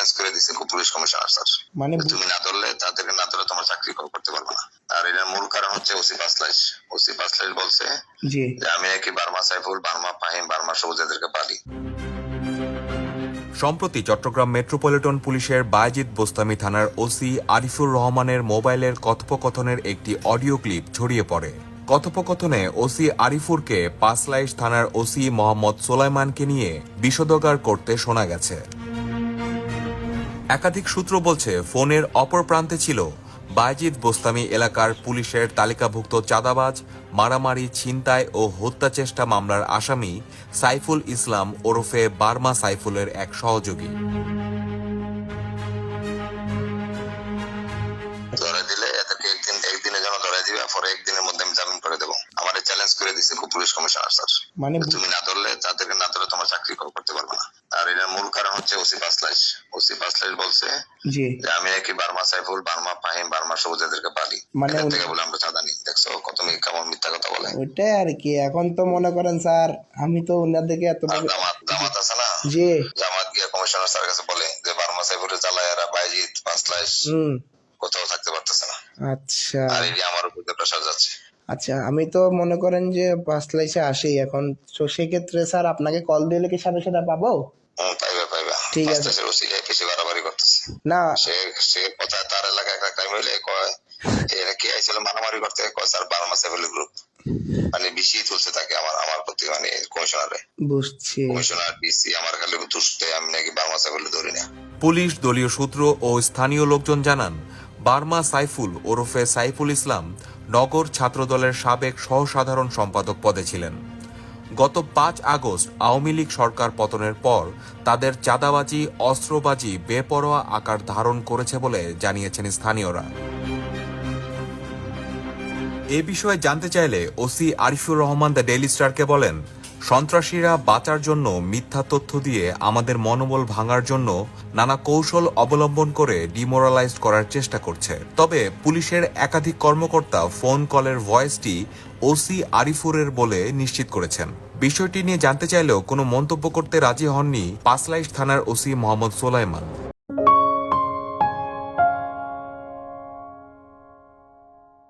Challenge করে দিছে police commissioner sir মানে তুমি না ধরলে তাদেরকে না ধরলে তোমার চাকরি করতে পারবে না। আর এটার মূল কারণ হচ্ছে ওসি পাসলাইশ ওসি পাসলাইশ বলছে জি। যে আমি নাকি Burma Saiful Burma Fahim Burma Sabuj এদেরকে পালি। সম্প্রতি চট্টগ্রাম মেট্রোপলিটন পুলিশের বায়জিৎ বোস্তামি থানার ওসি আরিফুর রহমানের মোবাইলের কথোপকথনের একটি অডিও ক্লিপ ছড়িয়ে পড়ে। কথোপকথনে ওসি আরিফুরকে পাঁচলাইশ থানার ওসি মোহাম্মদ সোলাইমানকে নিয়ে বিষোদগার করতে শোনা গেছে। একাধিক সূত্র বলছে ফোনের অপর প্রান্তে ছিল বায়জিৎ বোস্তামি এলাকার পুলিশের তালিকাভুক্ত চাঁদাবাজ মারামারি ছিনতাই ও হত্যা চেষ্টা মামলার আসামি সাইফুল ইসলাম ওরফে বার্মা সাইফুলের এক সহযোগী। ধরে দিলে এদেরকে একদিন একদিনের জন্য ধরে দিবে পরে একদিনের মধ্যে আমি জামিন করে দেবো। আমার চ্যালেঞ্জ করে দিছে পুলিশ কমিশনার স্যার মানে তুমি না ধরলে তাদেরকে না ধরলে তোমার চাকরি করতে পারবে না আর এটার মূল কারণ হচ্ছে ওসি পাসলাইশ ওসি পাসলাইশ বলছে জি। যে আমি নাকি Burma Saiful Burma Fahim Burma Sabuj এদেরকে পালি। মানে থেকে বলে আমরা চাঁদা নিই। দেখছ কত মি কেমন মিথ্যা কথা বলে। ওইটাই আর কি এখন তো মনে করেন স্যার আমি তো ওনাদেরকে এত জামাত জামাত আছে না? জি। জামাত গিয়ে কমিশনার স্যার কাছে বলে যে বার্মা সাইফুলের জ্বালায়ারা বাইজিৎ পাসলাইশ হুম। কোথাও থাকতে পারতেছে না। আচ্ছা। আর এই আমার উপর দিয়ে প্রেশার যাচ্ছে। আচ্ছা আমি তো মনে করেন যে পাঁচ লাইসে আসি এখন। তো সেক্ষেত্রে স্যার আপনাকে কল দিলে কি সাথে সাথে পাবো? ঠিক আছে। বাড়াবাড়ি করতেছে। না। সে সে কোথায় তার এলাকায় একটা ক্রাইম হইলে কয় এরা কি আইছিল মারামারি করতে? কয় স্যার বার্মা গ্রুপ। মানে বেশি তুলছে তাকে আমার আমার প্রতি মানে কমিশনারে। বুঝছি। কমিশনার ডিসি আমার খালি তুলছে আমি নাকি বার্মা ধরি না। পুলিশ দলীয় সূত্র ও স্থানীয় লোকজন জানান বার্মা সাইফুল ওরফে সাইফুল ইসলাম নগর ছাত্রদলের সাবেক সহসাধারণ সম্পাদক পদে ছিলেন। গত পাঁচ আগস্ট আওয়ামী লীগ সরকার পতনের পর তাদের চাঁদাবাজি, অস্ত্রবাজি বেপরোয়া আকার ধারণ করেছে বলে জানিয়েছেন স্থানীয়রা। এ বিষয়ে জানতে চাইলে OC Arifur Rahman the daily স্টারকে বলেন সন্ত্রাসীরা বাঁচার জন্য মিথ্যা তথ্য দিয়ে আমাদের মনোবল ভাঙার জন্য নানা কৌশল অবলম্বন করে ডিমোরালাইজ করার চেষ্টা করছে। তবে পুলিশের একাধিক কর্মকর্তা ফোন কলের ভয়েসটি ওসি আরিফুরের বলে নিশ্চিত করেছেন। বিষয়টি নিয়ে জানতে চাইলেও কোনো মন্তব্য করতে রাজি হননি পাঁচলাইশ থানার ওসি মোহাম্মদ সোলাইমান।